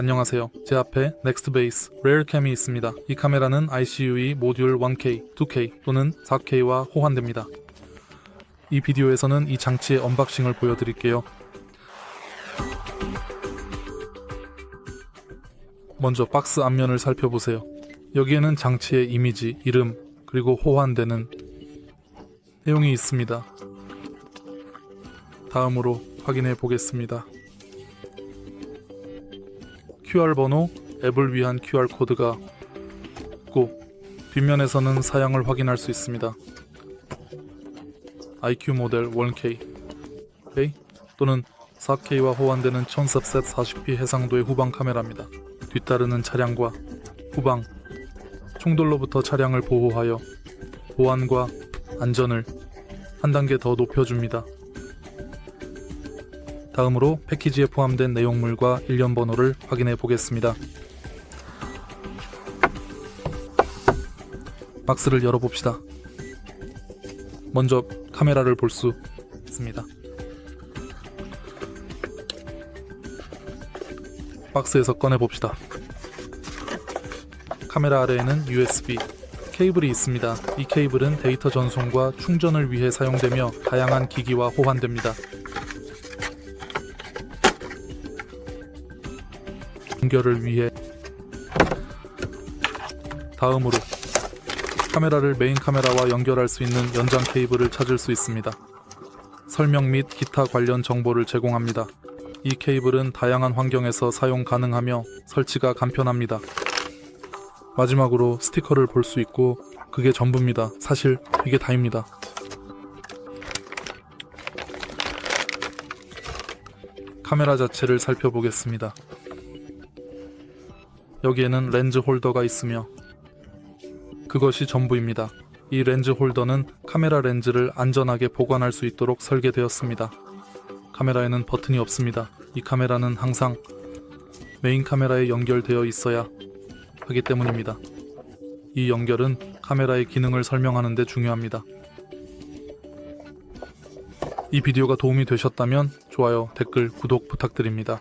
안녕하세요. 제 앞에 넥스트베이스 레어캠이 있습니다. 이 카메라는 ICUE 모듈 1K, 2K 또는 4K와 호환됩니다. 이 비디오에서는 이 장치의 언박싱을 보여드릴게요. 먼저 박스 앞면을 살펴보세요. 여기에는 장치의 이미지, 이름, 그리고 호환되는 내용이 있습니다. 다음으로 확인해 보겠습니다. QR 번호, 앱을 위한 QR 코드가 있고 뒷면에서는 사양을 확인할 수 있습니다. IQ 모델 1K, K 또는 4K와 호환되는 1000섭셋 40p 해상도의 후방 카메라입니다. 뒤따르는 차량과 후방, 충돌로부터 차량을 보호하여 보안과 안전을 한 단계 더 높여줍니다. 다음으로 패키지에 포함된 내용물과 일련 번호를 확인해 보겠습니다. 박스를 열어봅시다. 먼저 카메라를 볼 수 있습니다. 박스에서 꺼내봅시다. 카메라 아래에는 USB 케이블이 있습니다. 이 케이블은 데이터 전송과 충전을 위해 사용되며 다양한 기기와 호환됩니다. 연결을 위해 다음으로 카메라를 메인 카메라와 연결할 수 있는 연장 케이블을 찾을 수 있습니다. 설명 및 기타 관련 정보를 제공합니다. 이 케이블은 다양한 환경에서 사용 가능하며 설치가 간편합니다. 마지막으로 스티커를 볼 수 있고 그게 전부입니다. 사실 이게 다입니다. 카메라 자체를 살펴보겠습니다. 여기에는 렌즈 홀더가 있으며 그것이 전부입니다. 이 렌즈 홀더는 카메라 렌즈를 안전하게 보관할 수 있도록 설계되었습니다. 카메라에는 버튼이 없습니다. 이 카메라는 항상 메인 카메라에 연결되어 있어야 하기 때문입니다. 이 연결은 카메라의 기능을 설명하는 데 중요합니다. 이 비디오가 도움이 되셨다면 좋아요, 댓글, 구독 부탁드립니다.